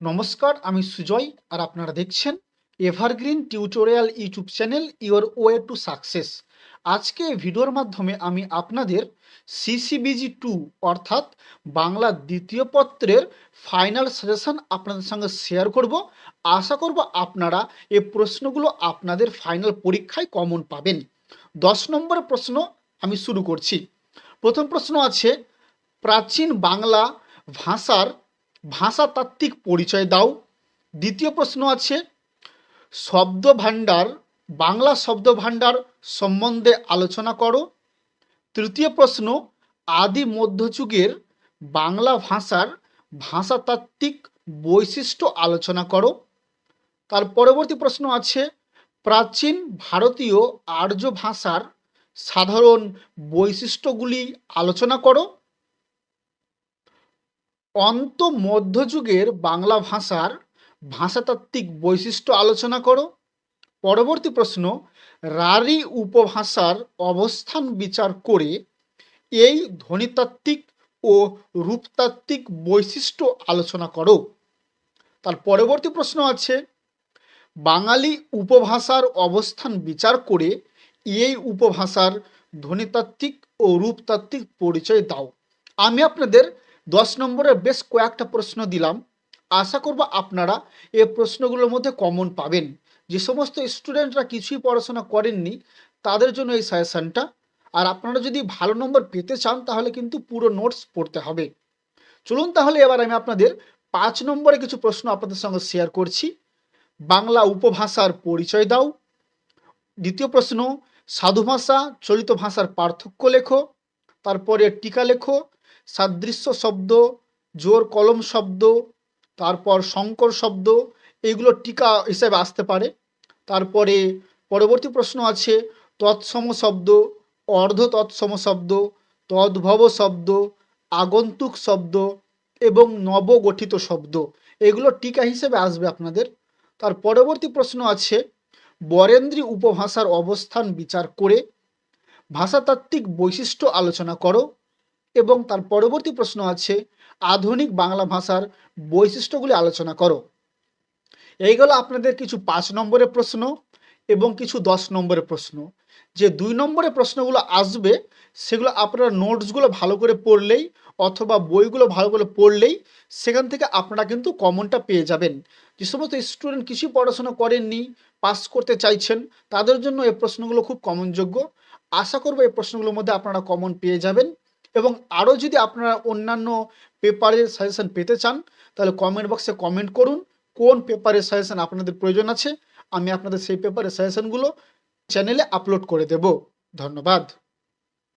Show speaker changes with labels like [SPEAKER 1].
[SPEAKER 1] নমস্কার, আমি সুজয় আর আপনারা দেখছেন evergreen tutorial YouTube channel your way to success আজকে ভিডিওর মাধ্যমে আমি আপনাদের সিসিবিজি টু অর্থাৎ বাংলা দ্বিতীয় পত্রের ফাইনাল সাজেশন আপনাদের সঙ্গে শেয়ার করব। আশা করব আপনারা এই প্রশ্নগুলো আপনাদের ফাইনাল পরীক্ষায় কমন পাবেন। দশ নম্বরের প্রশ্ন আমি শুরু করছি। প্রথম প্রশ্ন আছে, প্রাচীন বাংলা ভাষার ভাষাতাত্ত্বিক পরিচয় দাও। দ্বিতীয় প্রশ্ন আছে শব্দ ভাণ্ডার বাংলা শব্দ ভাণ্ডার সম্বন্ধে আলোচনা করো। তৃতীয় প্রশ্ন, আদি মধ্যযুগের বাংলা ভাষার ভাষাতাত্ত্বিক বৈশিষ্ট্য আলোচনা করো। তার পরবর্তী প্রশ্ন আছে, প্রাচীন ভারতীয় আর্য ভাষার সাধারণ বৈশিষ্ট্যগুলি আলোচনা করো। অন্ত মধ্যযুগের বাংলা ভাষার ভাষাতাত্ত্বিক বৈশিষ্ট্য আলোচনা করো। পরবর্তী প্রশ্ন, রারি উপভাষার অবস্থান বিচার করে এই ধ্বনিতাত্ত্বিক ও রূপতাত্ত্বিক বৈশিষ্ট্য আলোচনা করো। তার পরবর্তী প্রশ্ন আছে, বাঙালি উপভাষার অবস্থান বিচার করে এই উপভাষার ধ্বনিতাত্ত্বিক ও রূপতাত্ত্বিক পরিচয় দাও। আমি আপনাদের দশ নম্বরের বেশ কয়েকটা প্রশ্ন দিলাম। আশা করব আপনারা এই প্রশ্নগুলোর মধ্যে কমন পাবেন। যে সমস্ত স্টুডেন্টরা কিছুই পড়াশোনা করেননি, তাদের জন্য এই সাজেশানটা আর আপনারা যদি ভালো নম্বর পেতে চান, তাহলে কিন্তু পুরো নোটস পড়তে হবে। চলুন তাহলে এবার আমি আপনাদের পাঁচ নম্বরে কিছু প্রশ্ন আপনাদের সঙ্গে শেয়ার করছি। বাংলা উপভাষার পরিচয় দাও। দ্বিতীয় প্রশ্ন, সাধু ভাষা, চলিত ভাষার পার্থক্য লেখো। তারপরে টিকা লেখো। সাদৃশ্য শব্দ, জোর কলম শব্দ, তারপর শঙ্কর শব্দ এইগুলো টিকা হিসেবে আসতে পারে। তারপরে পরবর্তী প্রশ্ন আছে, তৎসম শব্দ অর্ধ তৎসম শব্দ, তদ্ভব শব্দ, আগন্তুক শব্দ এবং নবগঠিত শব্দ। এগুলো টিকা হিসেবে আসবে আপনাদের। তার পরবর্তী প্রশ্ন আছে, বরেন্দ্রী উপভাষার অবস্থান বিচার করে ভাষাতাত্ত্বিক বৈশিষ্ট্য আলোচনা করো। এবং তার পরবর্তী প্রশ্ন আছে, আধুনিক বাংলা ভাষার বৈশিষ্ট্যগুলি আলোচনা করো। এইগুলো আপনাদের কিছু পাঁচ নম্বরের প্রশ্ন এবং কিছু দশ নম্বরের প্রশ্ন। যে দুই নম্বরের প্রশ্নগুলো আসবে, সেগুলো আপনারা নোটসগুলো ভালো করে পড়লেই অথবা বইগুলো ভালো করে পড়লেই সেখান থেকে আপনারা কিন্তু কমনটা পেয়ে যাবেন। যে সমস্ত স্টুডেন্ট কিছুই পড়াশোনা করেননি, পাস করতে চাইছেন, তাদের জন্য এই প্রশ্নগুলো খুব কমনযোগ্য। আশা করব এই প্রশ্নগুলোর মধ্যে আপনারা কমন পেয়ে যাবেন। এবং আরও যদি আপনারা অন্যান্য পেপারের সাজেশান পেতে চান, তাহলে কমেন্ট বক্সে কমেন্ট করুন, কোন পেপারের সাজেশান আপনাদের প্রয়োজন আছে, আমি আপনাদের সেই পেপারের সাজেশানগুলো চ্যানেলে আপলোড করে দেব। ধন্যবাদ।